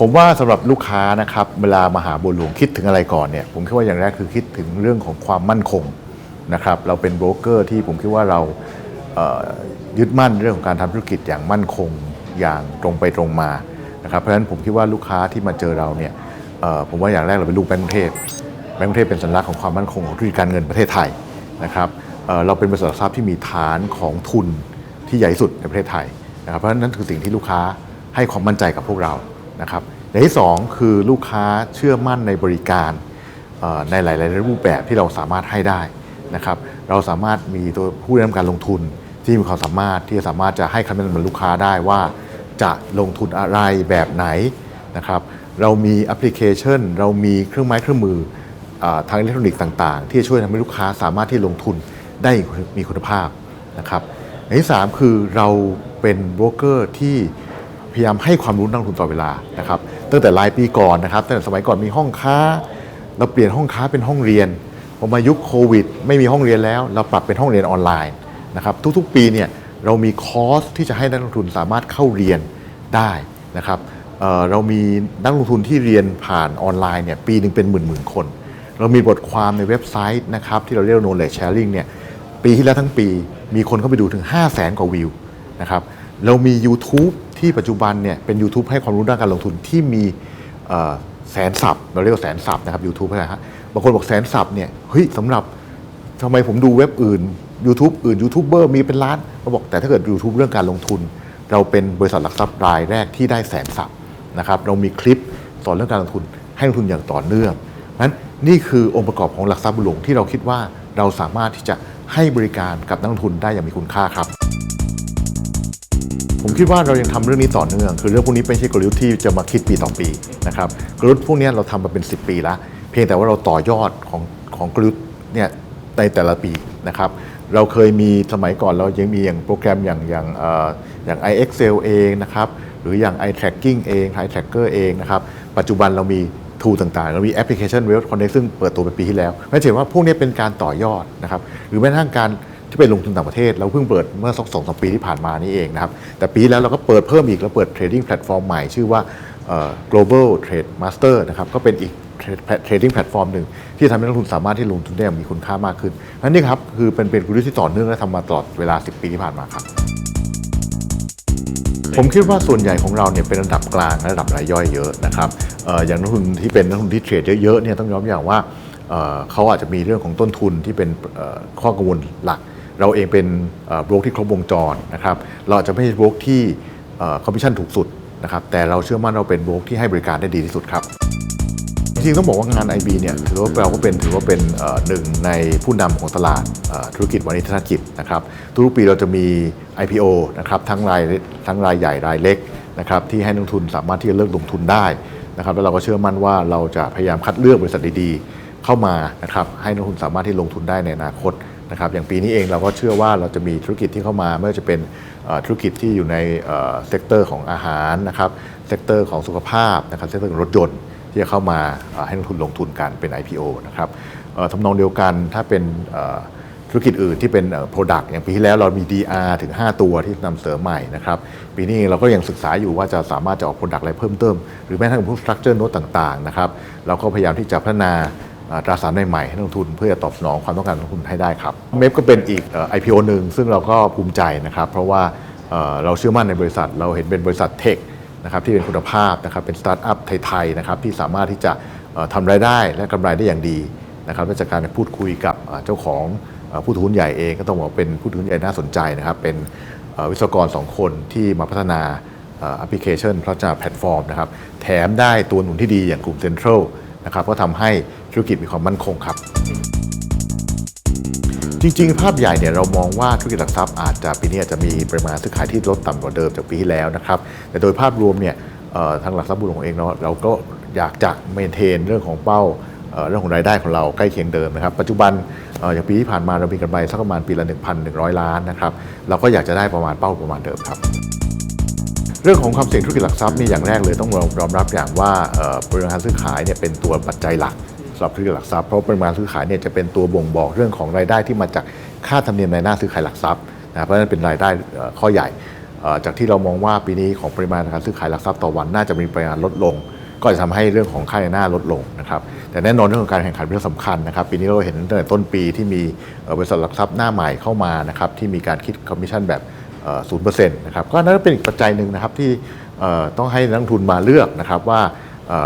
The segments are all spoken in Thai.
ผมว่าสำหรับลูกค้านะครับเวลามาหาบัวหลวงคิดถึงอะไรก่อนเนี่ยผมคิดว่าอย่างแรกคือคิดถึงเรื่องของความมั่นคงนะครับเราเป็นโบรกเกอร์ที่ผมคิดว่าเรายึดมั่นเรื่องของการทำธุรกิจอย่างมั่นคงอย่างตรงไปตรงมานะครับเพราะฉะนั้นผมคิดว่าลูกค้าที่มาเจอเราเนี่ยผมว่าอย่างแรกเราเป็นลูกแบงก์กรุงเทพแบงก์กรุงเทพเป็นสัญลักษณ์ของความมั่นคงของธุรกิจการเงินประเทศไทยนะครับเเราเป็นบริษัททรัพย์ที่มีฐานของทุนที่ใหญ่สุดในประเทศไทยนะครับเพราะฉะนั้นนั่นคือสิ่งที่ลูกค้าให้ความมั่นใจกับพวกเรา นะครับอย่างที่สองคือลูกค้าเชื่อมั่นในบริการในหลายๆรูปแบบที่เราสามารถให้ได้นะครับเราสามารถมีตัวผู้นำการลงทุนที่มีความสามารถที่จะสามารถจะให้คำแนะนำลูกค้าได้ว่าจะลงทุนอะไรแบบไหนนะครับเรามีแอปพลิเคชัน เรามีเครื่องไม้เครื่องมืออทางอิเล็กทรอนิกส์ต่างๆ ที่จะช่วยทำให้ลูกค้าสามารถที่ลงทุนได้มีคุณภาพนะครับอย่างที่สามคือเราเป็นโบรกเกอร์ที่ พยายามให้ความรู้นักลงทุนต่อเวลานะครับตั้งแต่หลายปีก่อนนะครับตั้งแต่สมัยก่อนมีห้องค้า เราเปลี่ยนห้องค้าเป็นห้องเรียนพอมายุคโควิด ไม่มีห้องเรียนแล้ว เราปรับเป็นห้องเรียนออนไลน์นะครับทุกๆปีเนี่ยเรามีคอร์สที่จะให้นักลงทุนสามารถเข้าเรียนได้นะครับเเรามีนักลงทุนที่เรียนผ่านออนไลน์เนี่ยปีหนึ่งเป็นหมื่นๆคน เรามีบทความในเว็บไซต์นะครับที่เราเรียกว่า knowledge sharing เนี่ยปีที่แล้วทั้งปีมีคนเข้าไปดูถึง 5 0 0แสนกว่าวิวนะครับเรามี YouTube ที่ปัจจุบันเนี่ยเป็น YouTube ให้ความรู้ด้านการลงทุนที่มีแสนสับเราเรียกว่าแสนสับนะครับ YouTube นะฮะบางคนบอกแสนสับเนี่ยเฮ้ยสำหรับทำไมผมดูเว็บอื่น YouTube อื่นยูทูบเบอร์มีเป็นล้านเขาบอกแต่ถ้าเกิด YouTube เรื่องการลงทุน เราเป็นบริษัทหลักทรัพย์รายแรกที่ได้แสนสับนะครับเรามีคลิปสอนเรื่องการลงทุนให้ลงทุนอย่างต่อเนื่องนั้นนี่คือองค์ประกอบของหลักทรัพย์บุหลวงที่เราคิดว่าเราสามารถที่จะให้บริการกับนักลงทุนได้อย่างมีคุณค่าครับ ผมคิดว่าเรายังทำเรื่องนี้ต่อเนื่อง คือเรื่องพวกนี้ไม่ใช่กลยุทธ์ที่จะมาคิดปีต่อปีนะครับกลยุทธ์พวกนี้เราทำมาเป็น 10 ปีแล้วเพียงแต่ว่าเราต่อยอดของของกลยุทธ์เนี่ยในแต่ละปีนะครับเราเคยมีสมัยก่อนเรายังมีอย่างโปรแกรมอย่างอย่างเอ่ออย่าง iExcel เองนะครับหรืออย่าง iTracking เอง iTracker เองนะครับปัจจุบันเรามีทูต่างๆ เรามีแอปพลิเคชัน Wealth Connect ซึ่งเปิดตัวไปปีที่แล้วไม่เห็นว่าพวกนี้เป็นการต่อยอดนะครับหรือแม้กระทั่งการ ที่ไปลงทุนต่างประเทศ เราเพิ่งเปิดเมื่อสักสองสามปีที่ผ่านมานี่เองนะครับ แต่ปีแล้วเราก็เปิดเพิ่มอีกเราเปิดเทรดดิ้งแพลตฟอร์มใหม่ชื่อว่า global trade master นะครับก็เป็นอีกเทรดดิ้งแพลตฟอร์มหนึ่งที่ทำให้นักลงทุนสามารถที่ลงทุนได้อย่างมีคุณค่ามากขึ้นนั่นนี่ครับคือเป็นเป็นกลยุทธ์ที่ต่อเนื่องและทำมาตลอดเวลา 10 ปีที่ผ่านมาครับ ผมคิดว่าส่วนใหญ่ของเราเนี่ยเป็นระดับกลางและระดับรายย่อยเยอะนะครับอออย่างนักลงทุนที่เป็นนักลงทุนที่เทรดเยอะๆเนี่ยต้องยอมอย่างว่าเเขาอาจจะมีเรื่องของต้นทุนที่เป็นข้อกังวลหลัก เราเองเป็นบล็อกที่ครบวงจรนะครับเราอาจจะไม่ใช่บล็อกที่คอมมิชชั่นถูกสุดนะครับแต่เราเชื่อมั่นเราเป็นบล็อกที่ให้บริการได้ดีที่สุดครับจริงต้องบอกว่างาน IB เนี่ยถือว่าเราก็เป็นถือว่าเป็นหนึ่งในผู้นำของตลาดธุรกิจวานิชธนกิจนะครับทุกปีเราจะมี IPO นะครับทั้งรายทั้งรายใหญ่รายเล็กนะครับที่ให้นักลงทุนสามารถที่จะเลือกลงทุนได้นะครับแล้วเราก็เชื่อมั่นว่าเราจะพยายามคัดเลือกบริษัทดีๆ เข้ามานะครับให้นักลงทุนสามารถที่ลงทุนได้ในอนาคต นะครับอย่างปีนี้เองเราก็เชื่อว่าเราจะมีธุรกิจที่เข้ามาไม่ว่าจะเป็นธุรกิจที่อยู่ในเซกเตอร์ของอาหารนะครับเซกเตอร์ของสุขภาพนะครับเซกเตอร์ของรถยนต์ที่จะเข้ามาให้นักลงทุนลงทุนกันเป็น IPO นะครับทำนองเดียวกันถ้าเป็นธุรกิจอื่นที่เป็น Product อย่างปีที่แล้วเรามี DR ถึง 5 ตัวที่นำเสริมใหม่นะครับปีนี้เราก็ยังศึกษาอยู่ว่าจะสามารถจะออก Product อะไรเพิ่มเติม หรือแม้กระทั่งพวก Structure Note ต่างๆนะครับเราก็พยายามที่จะพัฒนา ตราสารใหม่ๆให้นักลงทุนเพื่อจะตอบสนองความต้องการของนักลงทุนให้ได้ครับเมฟก็เป็นอีกเอ่อ IPO หนึ่งซึ่งเราก็ภูมิใจนะครับ เพราะว่าเราเชื่อมั่นในบริษัท เราเห็นเป็นบริษัทเทคนะครับที่เป็นคุณภาพนะครับเป็นสตาร์ทอัพไทยๆนะครับที่สามารถที่จะเอ่อทำรายได้และกำไรได้อย่างดีนะครับและจากการพูดคุยกับเจ้าของผู้ถือหุ้นใหญ่เองก็ต้องบอกว่าเป็นผู้ถือหุ้นใหญ่น่าสนใจนะครับเป็นวิศวกร 2 คนที่มาพัฒนาแอปพลิเคชันพัฒนาแพลตฟอร์มนะครับแถมได้ตัวหนุนที่ดีอย่างกลุ่มเซ็นทรัลนะครับก็ทำให้ ธุรกิจมีความมั่นคงครับ จริงๆ ภาพใหญ่เนี่ยเรามองว่าธุรกิจหลักทรัพย์อาจจะปีนี้อาจจะมีปริมาณซื้อขายที่ลดต่ำกว่าเดิมจากปีที่แล้วนะครับแต่โดยภาพรวมเนี่ยทางหลักทรัพย์บุญของเองเนาะเราก็อยากจะเมนเทนเรื่องของเป้าเรื่องของรายได้ของเราใกล้เคียงเดิมนะครับ ปัจจุบันอย่างปีที่ผ่านมาเรามีกำไรสักประมาณปีละ 1,100 ล้านนะครับเราก็อยากจะได้ประมาณเป้าประมาณเดิมครับ เรื่องของความเสี่ยงธุรกิจหลักทรัพย์นี่อย่างแรกเลยต้องยอมรับอย่างว่าเอ่อปริมาณซื้อขายเนี่ยเป็นตัวปัจจัยหลัก สำหรับธุรกิจหลักทรัพย์เพราะปริมาณซื้อขายเนี่ยจะเป็นตัวบ่งบอกเรื่องของรายได้ที่มาจากค่าธรรมเนียมในหน้าซื้อขายหลักทรัพย์นะเพราะฉะนั้นเป็นรายได้ข้อใหญ่จากที่เรามองว่าปีนี้ของปริมาณการซื้อขายหลักทรัพย์ต่อวันน่าจะมีปริมาณลดลง ก็จะทำให้เรื่องของค่าในหน้าลดลงนะครับแต่แน่นอนเรื่องของการแข่งขันเป็นเรื่องสำคัญนะครับปีนี้เราเห็นตั้งแต่ต้นปีที่มีบริษัทหลักทรัพย์หน้าใหม่เข้ามานะครับที่มีการคิดคอมมิชชั่นแบบศูนย์เปอร์เซ็นต์นะครับก็นั่นเป็นอีกปัจจัยหนึ่งนะครับที่ต้องให้นักทุนมาเลือกนะครับว่า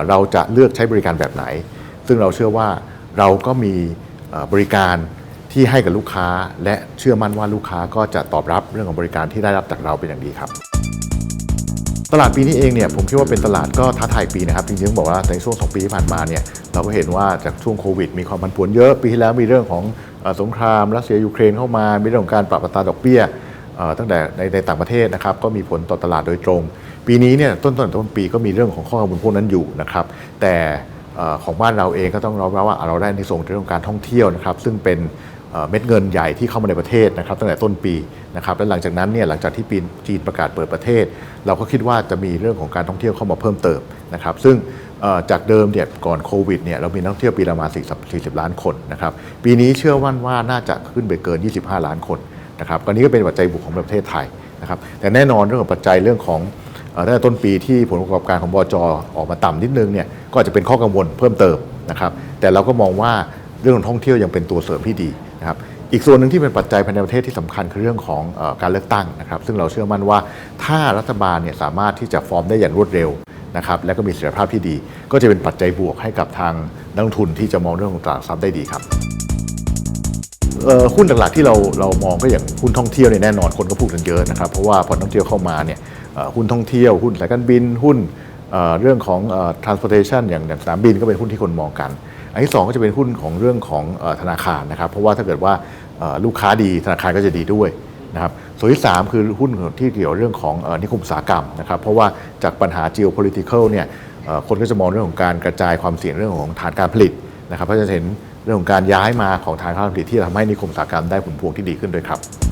เราจะเลือกใช้บริการแบบไหน ซึ่งเราเชื่อว่าเราก็มีบริการที่ให้กับลูกค้า และเชื่อมั่นว่าลูกค้าก็จะตอบรับเรื่องของบริการที่ได้รับจากเราเป็นอย่างดีครับ ตลาดปีนี้เองเนี่ยผมคิดว่าเป็นตลาดก็ท้าทายปีนะครับจริงๆต้องบอกว่าในช่วง 2 ปีที่ผ่านมาเนี่ยเราก็เห็นว่าจากช่วงโควิด มีความผันผวนเยอะปีที่แล้วมีเรื่องของสงครามรัสเซียยูเครนเข้ามา มีเรื่องของการปรับอัตราดอกเบี้ยตั้งแต่ในในต่างประเทศนะครับก็มีผลต่อตลาดโดยตรง ปีนี้เนี่ยต้นต้นต้นปีก็มีเรื่องของข้อกังวลพวกนั้นอยู่นะครับแต่ ของบ้านเราเองก็ต้องรับว่าเราได้ในส่งเรื่องการท่องเที่ยวนะครับ ซึ่งเป็นเม็ดเงินใหญ่ที่เข้ามาในประเทศนะครับตั้งแต่ต้นปีนะครับและหลังจากนั้นเนี่ยหลังจากที่ปีนจีนประกาศเปิดประเทศ เราก็คิดว่าจะมีเรื่องของการท่องเที่ยวเข้ามาเพิ่มเติมนะครับ ซึ่งจากเดิมเนี่ยก่อนโควิดเนี่ยเรามีนักท่องเที่ยวปีละมาณ40 ล้านคนนะครับปีนี้เชื่อว่าว่าน่าจะขึ้นไปเกิน 25 ล้านคนนะครับก็นี้ก็เป็นปัจจัยบวกของประเทศไทยนะครับแต่แน่นอนเรื่องของปัจจัยเรื่องของ ตั้งแต่ต้นปีที่ผลประกอบการของบจออกมาต่ำนิดนึงเนี่ยก็อาจจะเป็นข้อกังวลเพิ่มเติมนะครับแต่เราก็มองว่าเรื่องของท่องเที่ยวยังเป็นตัวเสริมที่ดีนะครับอีกส่วนหนึ่งที่เป็นปัจจัยภายในประเทศที่สำคัญคือเรื่องของอการเลือกตั้งนะครับซึ่งเราเชื่อมั่นว่าถ้ารัฐบาลเนี่ยสามารถที่จะฟอร์มได้อย่างรวดเร็วนะครับและก็มีเสถียรภาพที่ดี ก็จะเป็นปัจจัยบวกให้กับทางนักลงทุนที่จะมองเรื่องของตลาดทรัพย์ได้ดีครับหุ้นหลักๆที่เราเรามองก็อย่างหุ้นท่องเที่ยวเนี่ยแน่นอนคนก็พูดกันเยอะนะครับเพราะว่าพอท่องเที่ยวเข้ามาเนี่ย หุ้นท่องเที่ยวหุ้นสายการบิน หุ้นเรื่องของ transportation อย่างอย่างสนามบินก็เป็นหุ้นที่คนมองกัน อันที่สองก็จะเป็นหุ้นของเรื่องของธนาคารนะครับ เพราะว่าถ้าเกิดว่าลูกค้าดีธนาคารก็จะดีด้วยนะครับส่วนที่ 3 คือหุ้นที่เกี่ยวเรื่องของนิคมอุตสาหกรรมนะครับ เพราะว่าจากปัญหา geopolitical เนี่ยคนก็จะมองเรื่องของการกระจายความเสี่ยงเรื่องของฐานการผลิตนะครับเพราะจะเห็นเรื่องของการย้ายมาของฐานการผลิตที่ทำให้นิคมอุตสาหกรรมได้ผลพวงที่ดีขึ้นด้วยครับ